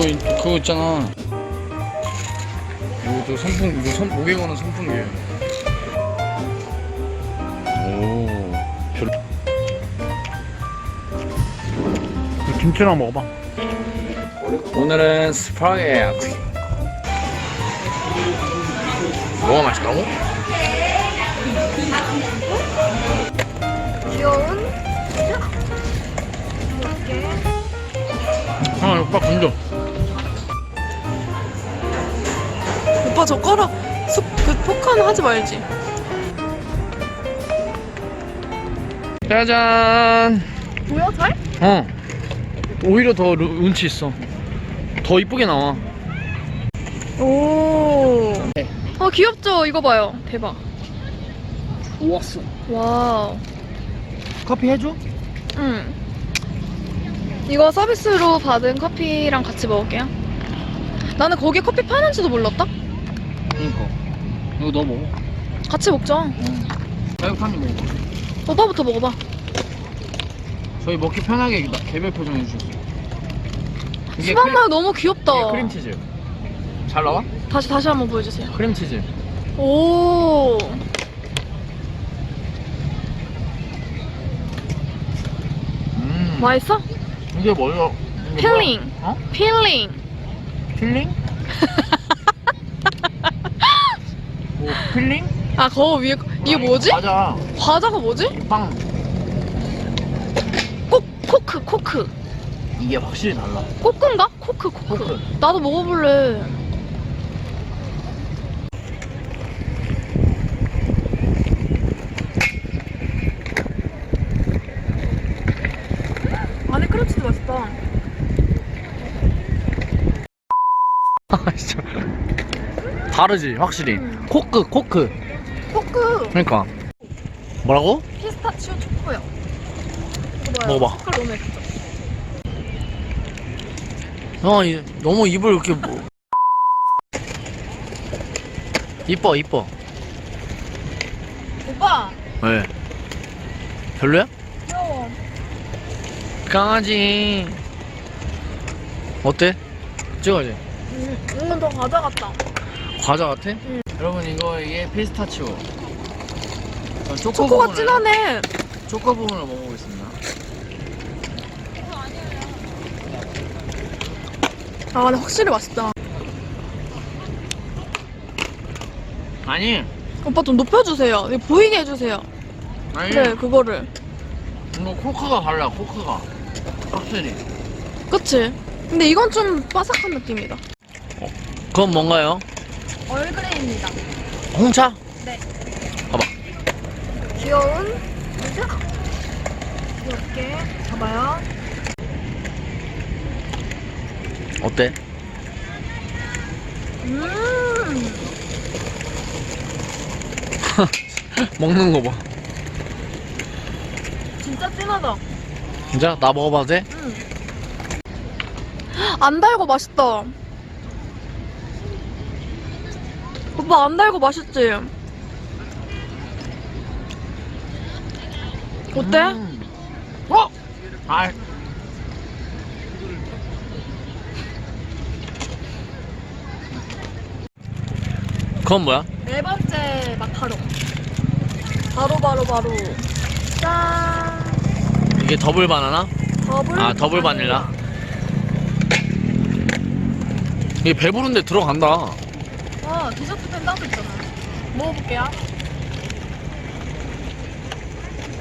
이거 이- 그거 있잖아. 이거 저 선풍 이거 선 목에 거는 선풍기예요. 오. 별. 김치랑 먹어봐. 오늘은 스파게티. 뭐가 맛있다고? 귀여운 아, 오빠 건져. 오빠 젓가락 숟, 그 포카는 하지 말지 짜잔. 뭐야 잘? 어. 오히려 더 루- 운치 있어. 더 이쁘게 나와. 오. 아 귀엽죠? 이거 봐요. 대박. 좋았어. 와우. 커피 해줘? 응. 이거 서비스로 받은 커피랑 같이 먹을게요. 나는 거기 커피 파는지도 몰랐다. 그니까. 이거 너 먹어. 같이 먹자. 사육한입 먹어. 오빠부터 먹어봐. 저희 먹기 편하게 나- 개별 표정 해주셨어요. 이게 수박맛 너무 귀엽다. 크림, 이게 크림치즈. 잘 나와? 다시 다시 한번 보여주세요. 크림치즈. 오. 음. 맛있어? 이게 뭐야? 이게 필링. 뭐야? 어? 필링. 필링? 뭐 필링? 아 거울 위에 거- 이게 뭐지? 맞아. 과자가 뭐지? 빵. 코 코크 코크. 이게 확실히 달라. 코크인가? 코크 코크. 코크. 나도 먹어볼래. 안에 크림치즈 맛있다. 진짜. 다르지, 확실히. 음. 코크, 코크. 코크 그러니까. 뭐라고? 피스타치오 초코요. 이거 봐요. 먹어봐. 색깔 너무 예쁘죠? 어, 이- 너무 입을 이렇게 뭐. 이뻐, 이뻐. 오빠 왜? 별로야? 귀여워. 강아지. 어때? 찍어야지. 음, 이건 더 과자 같다. 과자 같아? 응. 여러분 이거 이게 피스타치오. 전 초코 초코가 부분을- 진하네. 초코 부분을 먹어보겠습니다. 아 근데 확실히 맛있다. 아니, 오빠 좀 높여주세요. 이거 보이게 해주세요. 아니. 네 그거를. 이거 코크가 달라, 코크가. 확실히. 그치? 근데 이건 좀 바삭한 느낌이다. 그건 뭔가요? 얼그레이입니다. 홍차? 네. 봐봐. 귀여운 모자. 귀엽게 잡아요. 어때? 음. 먹는 거 봐. 진짜 진하다. 진짜? 나 먹어봐도 돼? 음. 안 달고 맛있다. 오빠 안 달고 맛있지? 어때? 음. 어? 아. 그건 뭐야? 네 번째 마카롱. 바로 바로 바로. 짠. 이게 더블 바나나? 더블. 아, 더블 바닐라. 이게 배부른데 들어간다. 아 디저트 펜 따로 있잖아. 먹어볼게요.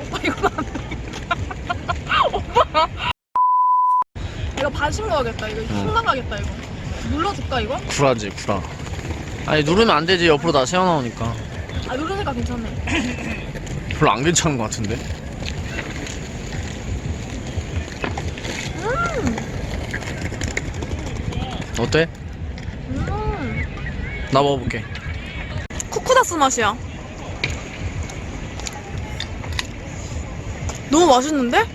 오빠 이거 안 돼. 오빠. 이거 반씩 먹어야겠다. 이거 훅 응. 나가겠다 이거. 눌러줄까 이거? 구라지, 구라. 아니, 누르면 안 되지. 옆으로 다 새어 나오니까. 아 누르니까 괜찮네. 별로 안 괜찮은 것 같은데? 음. 어때? 음. 나 먹어볼게. 쿠쿠다스 맛이야. 너무 맛있는데?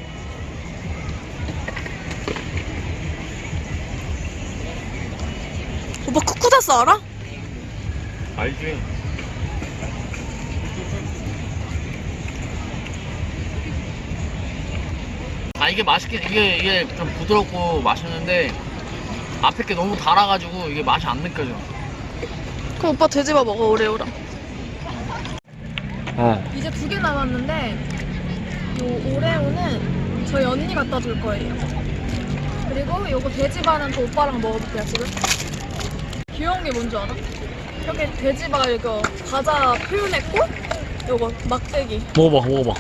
오빠 쿠쿠다스 알아? 알지. 아 이게 맛있긴 이게 이게 좀 부드럽고 맛있는데 앞에 게 너무 달아가지고 이게 맛이 안 느껴져. 그럼 오빠 돼지밥 먹어 오레오랑. 어. 이제 두 개 남았는데 요 오레오는 저희 언니 갖다 줄 거예요. 그리고 요거 돼지바는 또 오빠랑 먹어볼게요 지금. 귀여운 게 뭔지 알아? 여기 돼지바 이거 과자 표현했고 요거 막대기. 먹어봐, 먹어봐.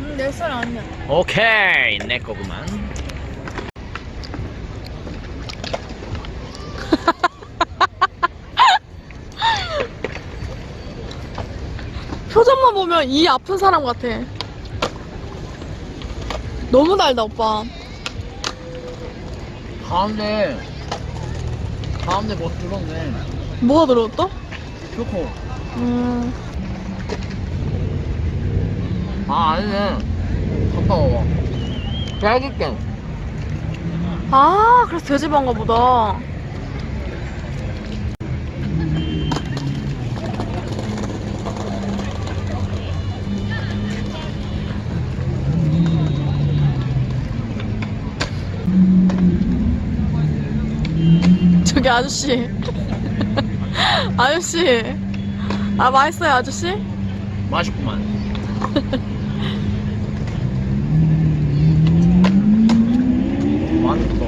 음, 내살 아니야. 오케이, 내 거구만. 표정만 보면 이 아픈 사람 같아. 너무 달다 오빠. 가운데 가운데 뭐 들었네. 뭐가 들어왔다? 초코. 음. 아 아니네. 먹어. 딸기잼. 아, 그래서 돼지반가 보다. 저기 아저씨. 아저씨. 아, 맛있어요, 아저씨? 맛있구만. 맛있어.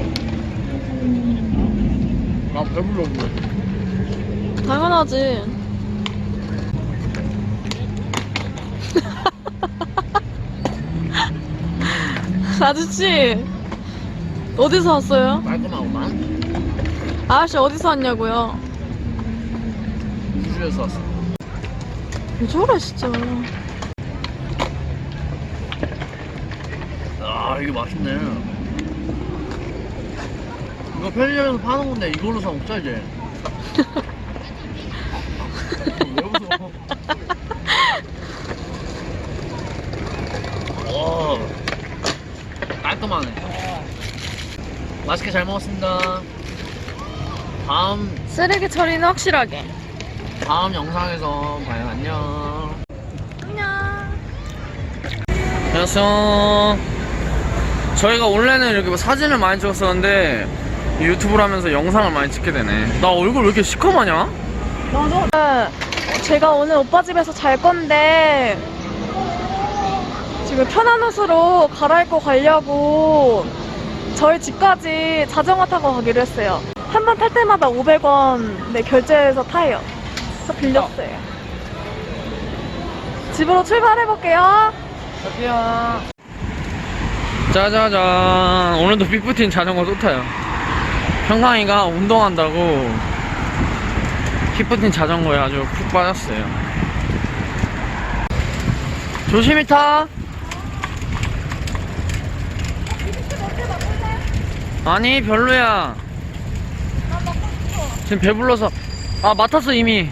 나 배불러 그래. 당연하지. 아저씨, 어디서 왔어요? 깔끔하구만. 아저씨 어디서 왔냐고요? 우주에서 왔어. 왜 저래, 진짜. 아 이게 맛있네. 이거 편의점에서 파는 건데 이걸로 사 먹자 이제. 왜 웃어? 오, 깔끔하네. 맛있게 잘 먹었습니다. 다음 쓰레기 처리는 확실하게. 다음 영상에서 봐요. 안녕. 안녕. 안녕하세요. 저희가 원래는 이렇게 뭐 사진을 많이 찍었었는데 유튜브를 하면서 영상을 많이 찍게 되네. 나 얼굴 왜 이렇게 시커마냐? 맞아. 제가 오늘 오빠 집에서 잘 건데 지금 편한 옷으로 갈아입고 가려고 저희 집까지 자전거 타고 가기로 했어요. 한 번 탈 때마다 500원 네, 결제해서 타요. 그래서 빌렸어요. 집으로 출발해볼게요. 갈게요. 짜자잔. 오늘도 삐뿌틴 자전거 또 타요. 평강이가 운동한다고 삐뿌틴 자전거에 아주 푹 빠졌어요. 조심히 타. 아니 별로야. 지금 배불러서 아 맡았어 이미.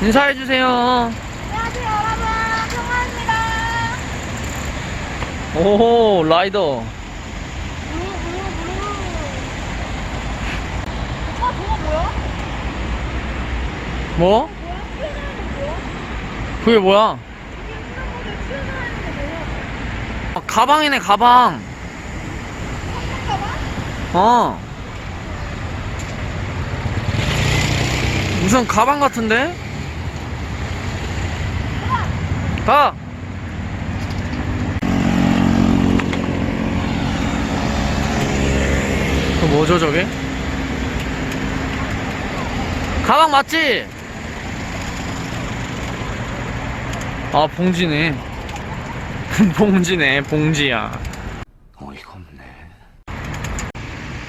인사해 주세요. 안녕하세요 여러분. 평화입니다. 오 라이더. 오빠 저거 뭐? 그게 뭐야? 아, 가방이네 가방. 어. 무슨 가방 같은데? 가. 그 뭐죠 저게? 가방 맞지? 아 봉지네 봉지네 봉지야 어이가 없네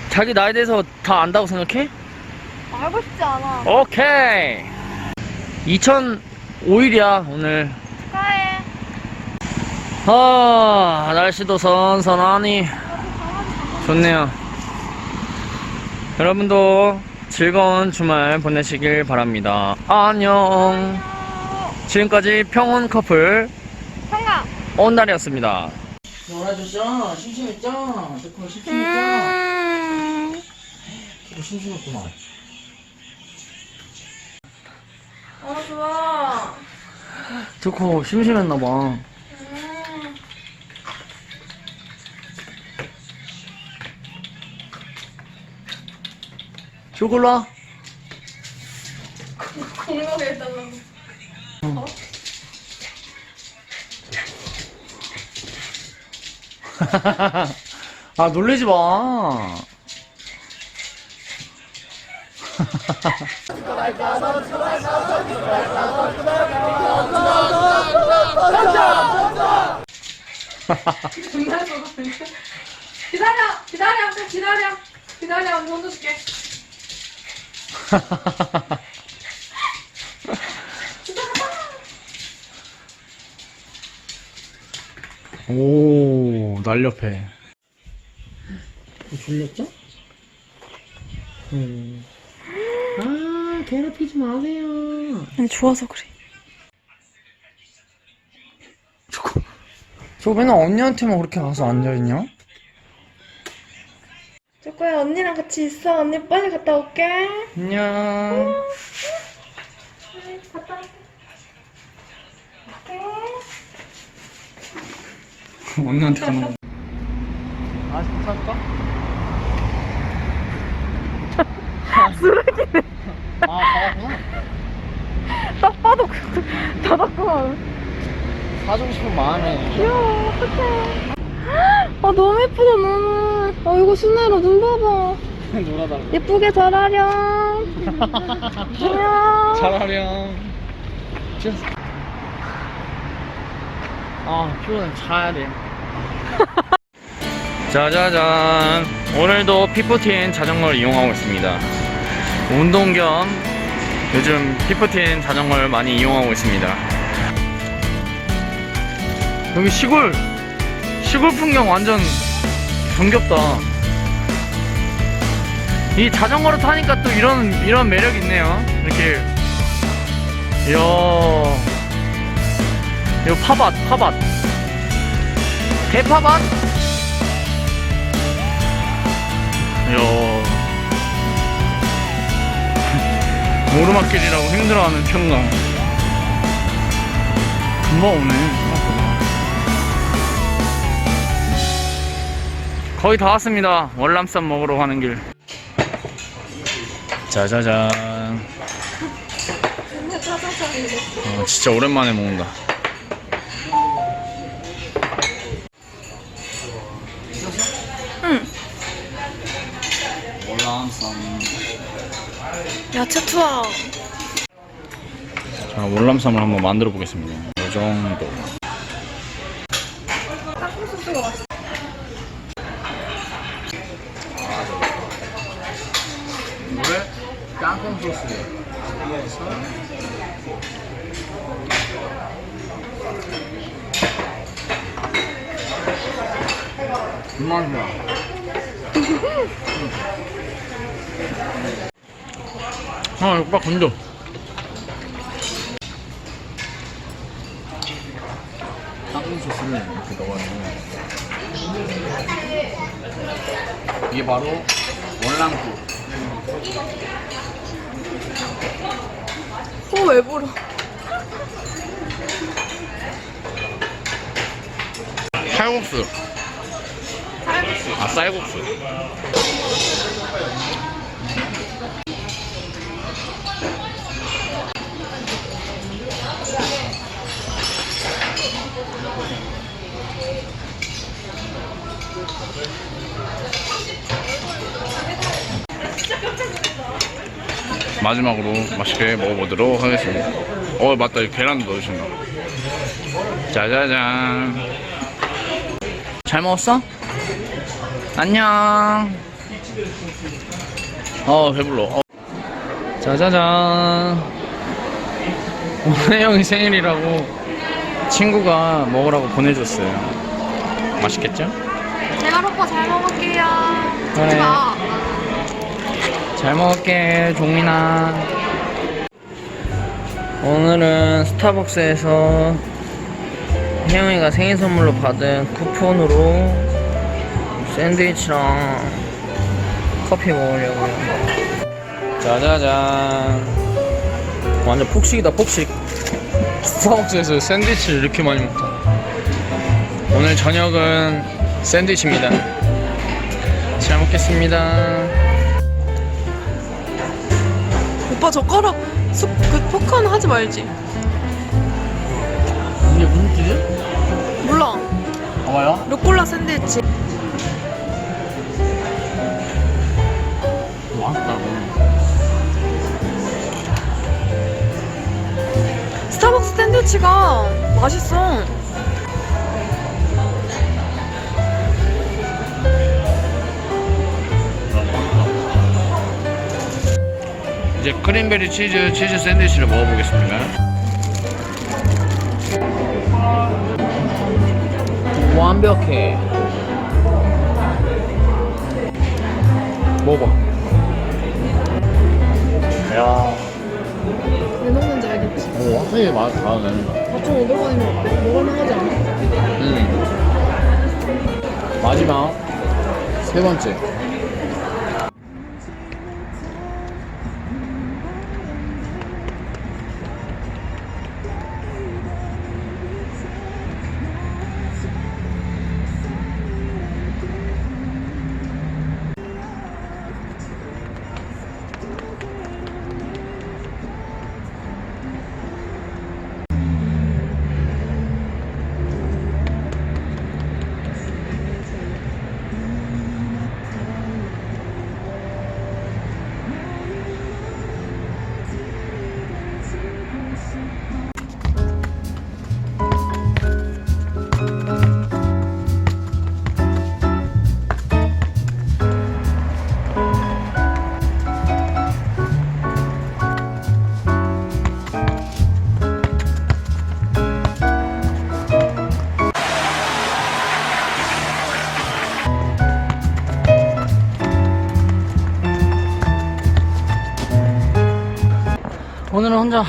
자기 나에 대해서 다 안다고 생각해? 알고 싶지 않아. 오케이 2005일이야 오늘 축하해. 아 날씨도 선선하니 좋네요 여러분도 즐거운 주말 보내시길 바랍니다 안녕 지금까지 평온 커플 평강. 온날이었습니다 놀아줬죠? 심심했죠? 조금 심심했죠? 음. 심심했구만. 아 좋아. 두코 심심했나봐. 음. 초콜라? 공룡에 해달라고. 아, 놀리지 마. 기다려, 기다려, 좀 기다려, 기다려, 혼자 줄게. 오, 날렵해. 졸렸죠? 음. 아, 괴롭히지 마세요. 아니 좋아서 그래. 저거, 저거 맨날 언니한테만 그렇게 가서 앉아있냐? 언니랑 같이 있어. 언니 빨리 갔다 올게. 안녕. 갔다 올게. 언니한테 가는 거. 아이스크림 사줄까? 쓰레기네. 아, 가봤구나. 딱 봐도 그- 닫았구만. 사주고 싶은 마음에. 귀여워, 어떡해. 아, 너무 예쁘다, 너는. 어, 이거 순애로 눈 봐봐. 놀아달라. 예쁘게 자라렴. 안녕. 잘하렴. 아, 피곤해. 자야 돼. 짜자잔. 오늘도 피포틴 자전거를 이용하고 있습니다. 운동 겸 요즘 피포틴 자전거를 많이 이용하고 있습니다. 여기 시골, 시골 풍경 완전 정겹다. 이 자전거를 타니까 또 이런, 이런 매력이 있네요. 이렇게. 이야. 이거 파밭, 파밭. 대파밭? 이야. 오르막길이라고 힘들어하는 평강. 금방 오네. 거의 다 왔습니다. 월남쌈 먹으러 가는 길. 짜자잔. 어, 진짜 오랜만에 먹는다. 응. 월남쌈. 야채 투어. 자, 월남쌈을 한번 만들어 보겠습니다. 이 정도. 땅콩 소스가 맛있어. 물에 땅콩 소스를 넣어서 맛이야. 아, 이거 빡 건져. 땅콩 소스를 이렇게 넣어요. 이게 바로 월남국. 어, 왜 불어? 칼국수. 아, 쌀국수. 마지막으로 맛있게 먹어보도록 하겠습니다. 어, 맞다. 이 계란도 넣으신다. 짜자잔. 잘 먹었어? 안녕. 어, 배불러. 어. 짜자잔. 오늘 형이 생일이라고 친구가 먹으라고 보내줬어요. 맛있겠죠? 제가 오빠 잘 먹을게요. 그래. 마. 잘 먹을게, 종민아. 오늘은 스타벅스에서 혜영이가 생일 선물로 받은 쿠폰으로 샌드위치랑 커피 먹으려고요. 짜자잔. 완전 폭식이다, 폭식. 스타벅스에서 샌드위치를 이렇게 많이 먹다. 오늘 저녁은 샌드위치입니다. 잘 먹겠습니다. 오빠 젓가락 쑥, 그 포크 하나 하지 말지. 이게 무슨 뜻이야? 몰라. 봐봐요. 루꼴라 샌드위치. 샌드위치가 맛있어. 이제 크림베리 치즈 치즈 샌드위치를 먹어보겠습니다. 완벽해. 먹어봐. 야, 알겠지? 오, 확실히 맛 다르네. 4,500원이면 먹을만하지 않아? 음. 마지막 세 번째. 혼자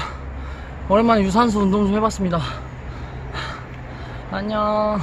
오랜만에 유산소 운동 좀 해봤습니다. 안녕.